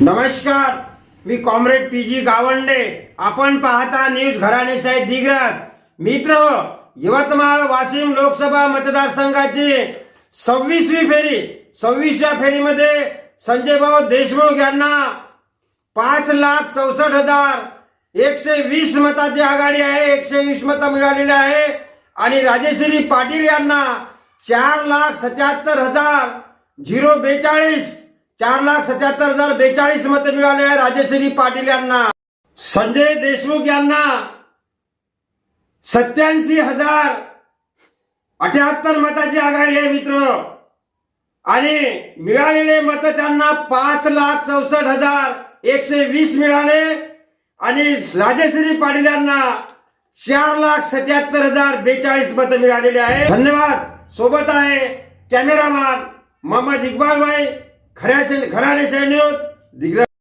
नमस्कार मी comrade P G Gawande. आपण पाहता न्यूज घराणे साहेब मित्र यवतमाळ वाशिम लोकसभा मतदारसंघाची सव्वीसवी फेरी सव्वीसव्या फेरीमध्ये संजय भाऊ देशमुख यांना पाच लाख चौसष्ट हजार एकशे वीस मताची आघाडी आहे एकशे वीस मतं मिळालेली आहे. आणि राजेश्री पाटील यांना चार लाख सत्याहत्तर हजार झिरो बेचाळीस चार लाख सत्याहत्तर हजार बेचाळीस मतं मिळाले आहे राजेश्री पाटील यांना. संजय देशमुख यांना सत्याऐंशी हजार अठ्याहत्तर मताची आघाडी आहे मित्र. आणि मिळालेले मत त्यांना पाच लाख चौसष्ट हजार एकशे वीस मिळाले. आणि राजेश्री पाटील यांना चार लाख सत्याहत्तर हजार बेचाळीस मतं मिळालेले आहे. धन्यवाद. सोबत आहे कॅमेरामॅन मोहम्मद इकबाल भाई. ખરા છે ખરા રહેશે એનો દીકરા